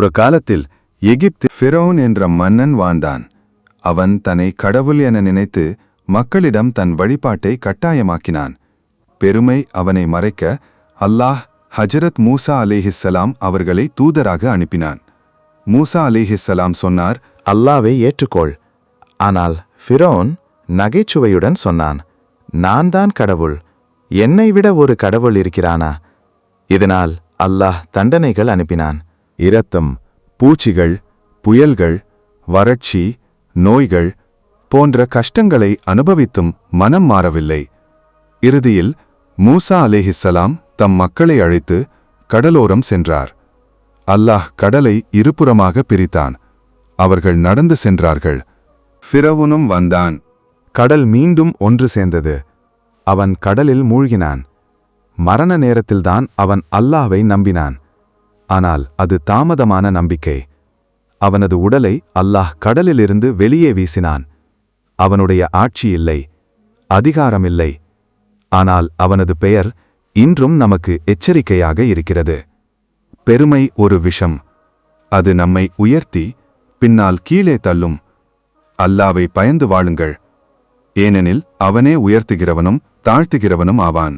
ஒரு காலத்தில் எகிப்து ஃபிரோன் என்ற மன்னன் வாழ்ந்தான். அவன் தன்னை கடவுள் என நினைத்து மக்களிடம் தன் வழிபாட்டை கட்டாயமாக்கினான். பெருமை அவனை மறைக்க அல்லாஹ் ஹஜரத் மூசா அலேஹிஸ்ஸலாம் அவர்களை தூதராக அனுப்பினான். மூசா அலேஹிஸ்ஸலாம் சொன்னார் அல்லாவை ஏற்றுக்கொள். ஆனால் ஃபிரோன் நகைச்சுவையுடன் சொன்னான் நான் தான் கடவுள் என்னை விட ஒரு கடவுள் இருக்கிறானா? இதனால் அல்லாஹ் தண்டனைகள் அனுப்பினான். இரத்தம் பூச்சிகள் புயல்கள் வறட்சி நோய்கள் போன்ற கஷ்டங்களை அனுபவித்தும் மனம் மாறவில்லை. இறுதியில் மூசா அலேஹிஸ்ஸலாம் தம் மக்களை அழைத்து கடலோரம் சென்றார். அல்லாஹ் கடலை இருபுறமாக பிரித்தான். அவர்கள் நடந்து சென்றார்கள். ஃபிரவுனும் வந்தான். கடல் மீண்டும் ஒன்று சேர்ந்தது. அவன் கடலில் மூழ்கினான். மரண நேரத்தில்தான் அவன் அல்லாவை நம்பினான். ஆனால் அது தாமதமான நம்பிக்கை. அவனது உடலை அல்லாஹ் கடலிலிருந்து வெளியே வீசினான். அவனுடைய ஆட்சி இல்லை அதிகாரமில்லை ஆனால் அவனது பெயர் இன்றும் நமக்கு எச்சரிக்கையாக இருக்கிறது. பெருமை ஒரு விஷம் அது நம்மை உயர்த்தி பின்னால் கீழே தள்ளும். அல்லாவை பயந்து வாழுங்கள். ஏனெனில் அவனே உயர்த்துகிறவனும் தாழ்த்துகிறவனும் ஆவான்.